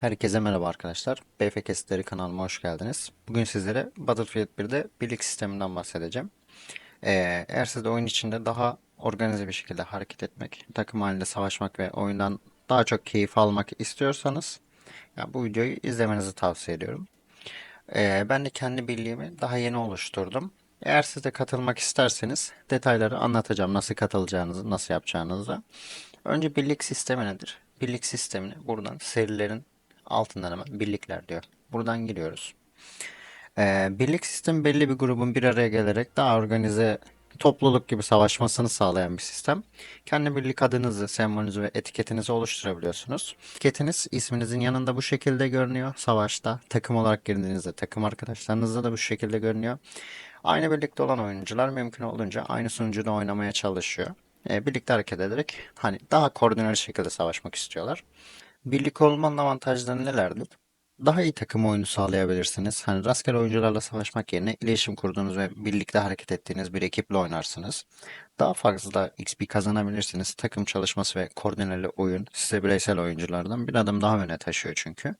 Herkese merhaba arkadaşlar. BF Kesitleri kanalıma hoş geldiniz. Bugün sizlere Battlefield 1'de birlik sisteminden bahsedeceğim. Ee, eğer siz de oyun içinde daha organize bir şekilde hareket etmek, takım halinde savaşmak ve oyundan daha çok keyif almak istiyorsanız ya bu videoyu izlemenizi tavsiye ediyorum. Ee, ben de kendi birliğimi daha yeni oluşturdum. Eğer siz de katılmak isterseniz detayları anlatacağım. Nasıl katılacağınızı, nasıl yapacağınızı. Önce birlik sistemi nedir? Birlik sistemini buradan serilerin altından hemen birlikler diyor. Buradan giriyoruz. Ee, birlik sistemi belli bir grubun bir araya gelerek daha organize topluluk gibi savaşmasını sağlayan bir sistem. Kendi birlik adınızı, sembolünüzü ve etiketinizi oluşturabiliyorsunuz. Etiketiniz isminizin yanında bu şekilde görünüyor. Savaşta takım olarak girdiğinizde takım arkadaşlarınızda da bu şekilde görünüyor. Aynı birlikte olan oyuncular mümkün olduğunca aynı sunucuda oynamaya çalışıyor. Ee, birlikte hareket ederek hani daha koordineli şekilde savaşmak istiyorlar. Birlik olmanın avantajları nelerdir? Daha iyi takım oyunu sağlayabilirsiniz. Hani rastgele oyuncularla savaşmak yerine iletişim kurduğunuz ve birlikte hareket ettiğiniz bir ekiple oynarsınız. Daha fazla XP kazanabilirsiniz. Takım çalışması ve koordineli oyun size bireysel oyunculardan bir adım daha öne taşıyor çünkü.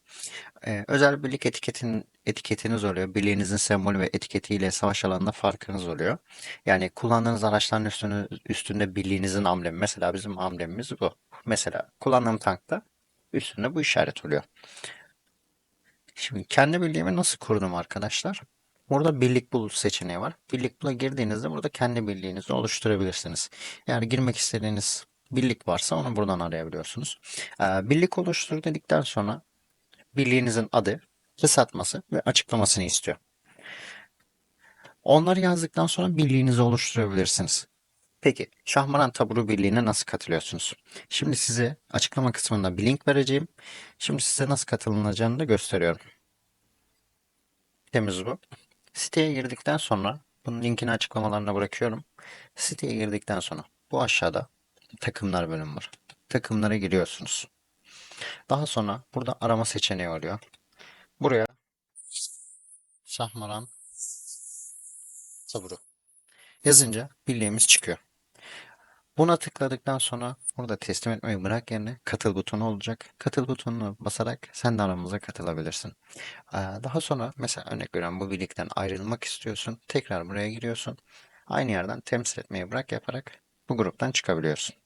Ee, özel birlik etiketin, etiketiniz oluyor. Birliğinizin sembolü ve etiketiyle savaş alanında farkınız oluyor. Yani kullandığınız araçların üstünde, üstünde birliğinizin amblemi. Mesela bizim amblemimiz bu. Mesela kullandığım tankta üstünde bu işaret oluyor. Şimdi kendi birliğimi nasıl kurdum arkadaşlar? Burada birlik bul seçeneği var. Birlik bula girdiğinizde burada kendi birliğinizi oluşturabilirsiniz. Eğer girmek istediğiniz birlik varsa onu buradan arayabiliyorsunuz. Ee, birlik oluştur dedikten sonra birliğinizin adı, kısaltması ve açıklamasını istiyor. Onları yazdıktan sonra birliğinizi oluşturabilirsiniz. Peki Şahmaran Taburu Birliği'ne nasıl katılıyorsunuz? Şimdi size açıklama kısmında bir link vereceğim. Şimdi size nasıl katılınacağını da gösteriyorum. Sitemiz bu. Siteye girdikten sonra bunun linkini açıklamalarına bırakıyorum. Siteye girdikten sonra bu aşağıda takımlar bölümü var. Takımlara giriyorsunuz. Daha sonra burada arama seçeneği oluyor. Buraya Şahmaran Taburu yazınca birliğimiz çıkıyor. Buna tıkladıktan sonra burada teslim etmeyi bırak yerine katıl butonu olacak. Katıl butonuna basarak sen de aramıza katılabilirsin. Ee, Daha sonra mesela örnek veriyorum bu birlikten ayrılmak istiyorsun. Tekrar buraya giriyorsun. Aynı yerden temsil etmeyi bırak yaparak bu gruptan çıkabiliyorsun.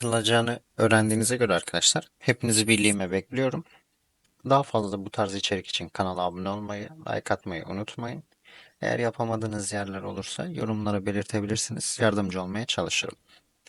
Katılacağını öğrendiğinize göre arkadaşlar hepinizi birliğime bekliyorum. Daha fazla bu tarz içerik için kanala abone olmayı, like atmayı unutmayın. Eğer yapamadığınız yerler olursa yorumlara belirtebilirsiniz. Yardımcı olmaya çalışırım.